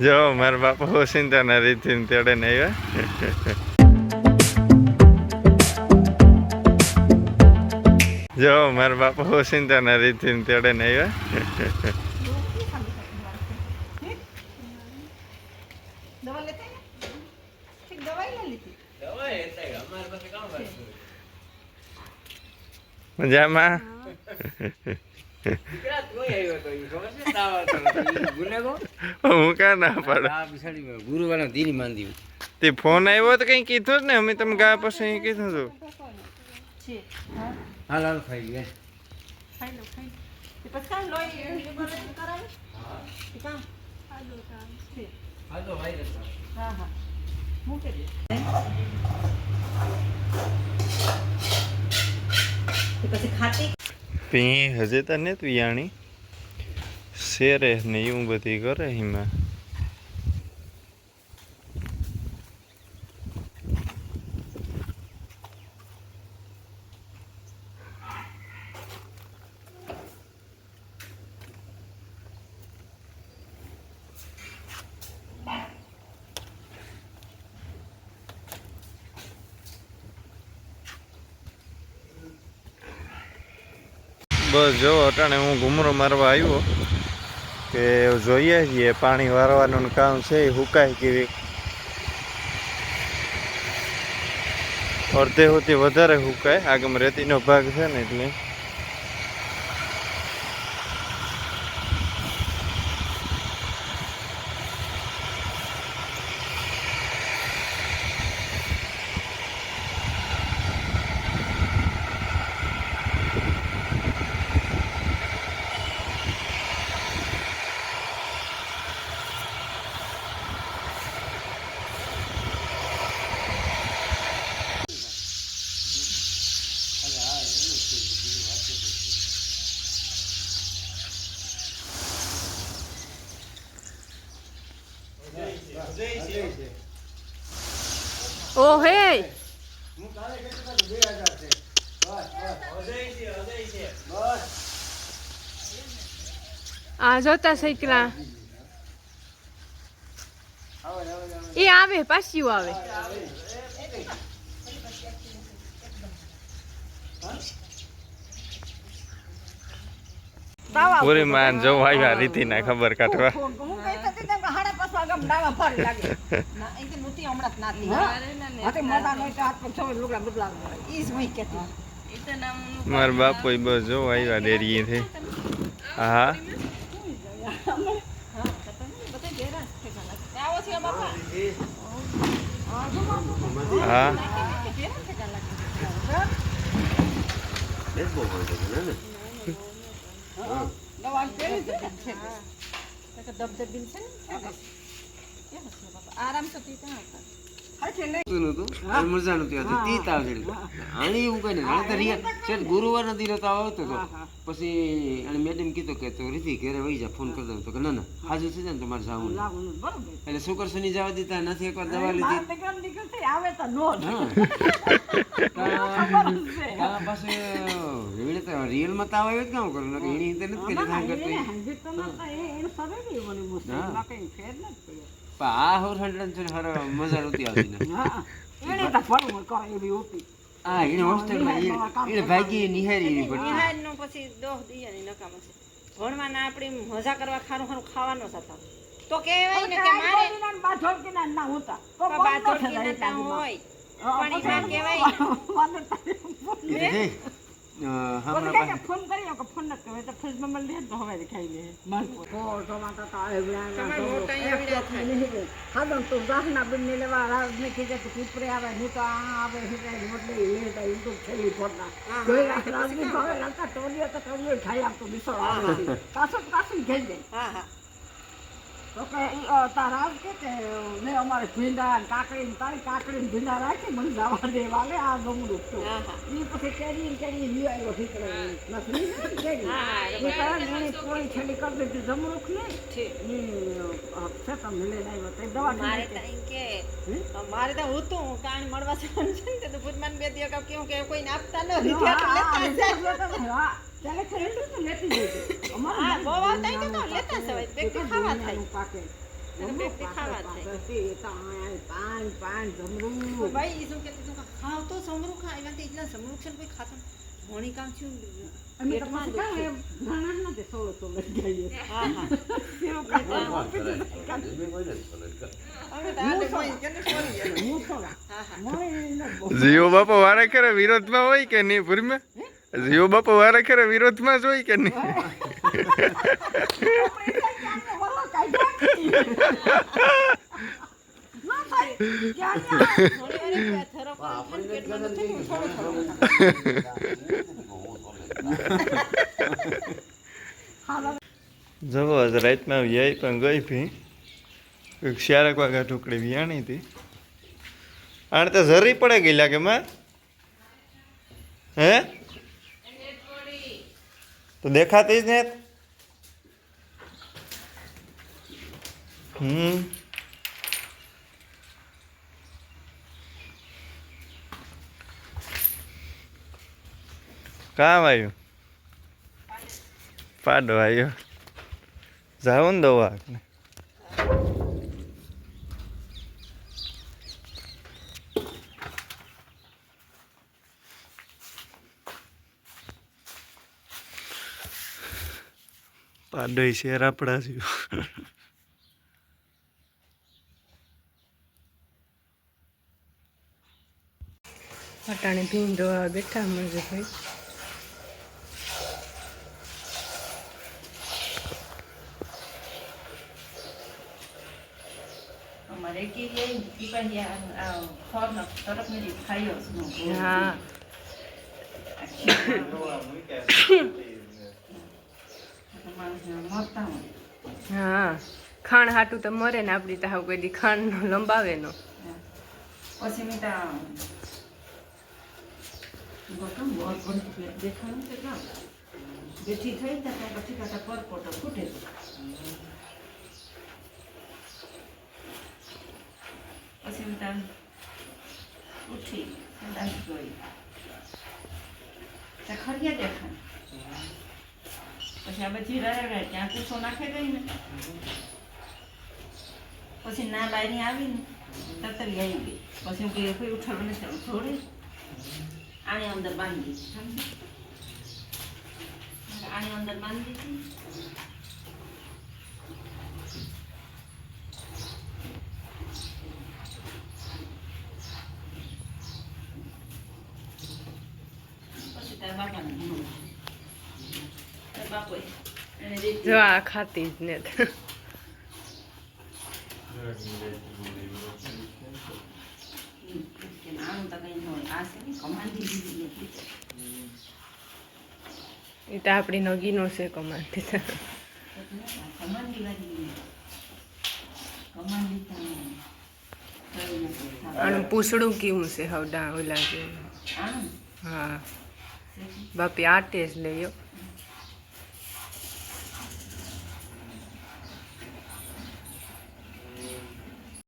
જો મારા બાપા ઓસિંતાના રીતથી તેડે ને આવ્યા. જો મારા બાપા ઓસિંતાના રીતથી તેડે ને આવ્યા. દવા લેતા ને ઠીક દવાઈ ના લીધી. મજામાં? હું કાં ના પાડું? ગુરુવાના ધીરી માંદી તે ફોન આવ્યો તો કંઈ કીધું જ ને, અમે તમે ગયા પછી કીધું હતું. હાલ પછી કાં તે તો તે પી હજે તો ને વિયાણી શેરે ને એવું બધી કરે એમાં. બસ જો, અટાણે હું ઘૂમરો મારવા આવ્યો કે જોઈએ છીએ, પાણી વારવાનું કામ છે, એ હુકાય કેવી. અડધે સુધી વધારે હુકાય, આગમ રેતીનો ભાગ છે ને એટલે. ઓ હે. આ જોતા સૈકલા એ આવે પાછું આવે. પૂરી માન જો આવ્યા રીતિ ખબર કાઢવા ફોન હું કહેતા હતી કે હાડા પાછું આગળ ડાવા ફરી લાગે. ના એ કે નહોતી હમણાં જ નાતી હા? તે મોટા નો. હાથ પર છોડ લુગડા. બદલા ઈ જ વહી કેતી મારા બાપુ બસ જો આવ્યા ડેરીએ થી. હા છે હા. દવા છે ને? ગુરુવાર નથી રહેતો આવતો હતો પછી અને મેડમ કીધું કે તો રીતિ ઘરે વહી જા ફોન કરી દઉં તો કે ના ના હાજર છે ને તમારે જવું એટલે શુક્ર શનિ જવા દીધા નથી એકવાર દવા લીધી ને આવે તો નો રિયલમાં તાવ આવ્યો જ કામ કરું એની રીતે નથી કરી કરતી એ-. પણ આ હોર હંડ્રેડ છે હર મજા નહોતી આવતી ને હા, એને તો ફરવું કરે એવી હતી. હા એને હોસ્ટેલમાં એને ભાગી નિહારી એની પડતી નિહાળનો પછી દોહ દિયાની નકામો છે ભણવાના આપણે મજા કરવા ખારું ખારું ખાવાનો હતા તો કહેવાય ને કે મારે બોલીને ને ના હોતા. તો તો બંધ બાથોડકી ન હોય પણ એમાં કહેવાય ઘેર. કાસો કાસો ખાઈ જાય. તો કે તારા કે કે અમારે ભીંડા ને કાકડી ને તારી કાકડી ને ભીંડા રાખી મને જવા દે વાલે આ ગમડું છું. હા હા. પછી કેરી ને કેરી લઈ આવ્યો ઠીકરો નથી કેરી? હા, ઈ કરે ને એની પોળી છેલ્લી કરી દીધી જમરૂખ ને. છે ઈ અ, છે તો મિલે આવ્યો. તો દવા મારે તો કે મારે તો હું તું કાણ મળવા જવાનું છે ને તો ભૂતમાન બે દિવસ કેવું કે કોઈને આપતા નથી લેતા ચાલે ખેડું તો લેતી જજો હા, બહુ આવતા હોય તો લેતા જવાય. વ્યક્તિ ખાવા થાય. પાકે. એને બે બે ખાવા થાય. પાન પાન પાન જમરૂ ભાઈ ઈ શું કહેતી તું ખાવ તો સમરૂ ખા એમાં તો એટલા સમરૂ છે ને કોઈ ખાતો નથી. ભણી કામ છું અમે તો પેટમાં પછી દુખે. કાંઈ એમ ઘણા નથી સોળ સોળ જ જઈએ હા હા. એવું કાંઈ અમે તો આને કોઈ કે ને છોડી દે. હું સોળા હા હા. મોય એને બહુ જીઓ બાપો વારે ખરે વિરોધમાં હોય કે નહીં? પૂર્ણિમા જીઓ બાપો વારે ખરે વિરોધમાં જ હોય કે નહીં. જવો, આજ રાતમાં વ્યાય પણ ગઈ ભી. એક શારક વાગા ટુકડી વ્યાણી હતી. આણે તો ઝરી પડે ગયેલા કે માં? હે? તો દેખાતી જ ને હમ. કામ આવ્યું પાડો. આવ્યો જાવ ને દવા પાડો શેર આપણા છે અટાણે ભીંડ ધોવા બેઠા મળે ભાઈ અમારે કે હા હા ખાણ હાટું તો મરે ને આપણી તો હાવ કોઈ ખાણ નો લંબાવે નો પછી મેં ત્યાં બેઠી થઈ ત્યાં પછી કાંટા પર પોટો ફૂટે પછી હું ત્યાં ઉઠી ત્યાં જોઈ. ત્યાં ખરિયા દેખાય પછી આ બધી રહે ત્યાં કૂસો નાખી ગઈ ને પછી ના બારી આવીને તતરી આવી ગઈ. પછી હું કઈ કોઈ ઉઠાડું નથી થોડી આની અંદર બાંધી? આની અંદર બાંધી દીધી પછી તારા બાપાને ભણવું. તારા બાપોએ એને રીત જો આ ખાતી જ ને. એ તો આપણી નગીનો છે કમાન્ડી આનું પૂછડું કેવું છે હવડા ઓલા જેવું હા. બાપી આટે જ લઈ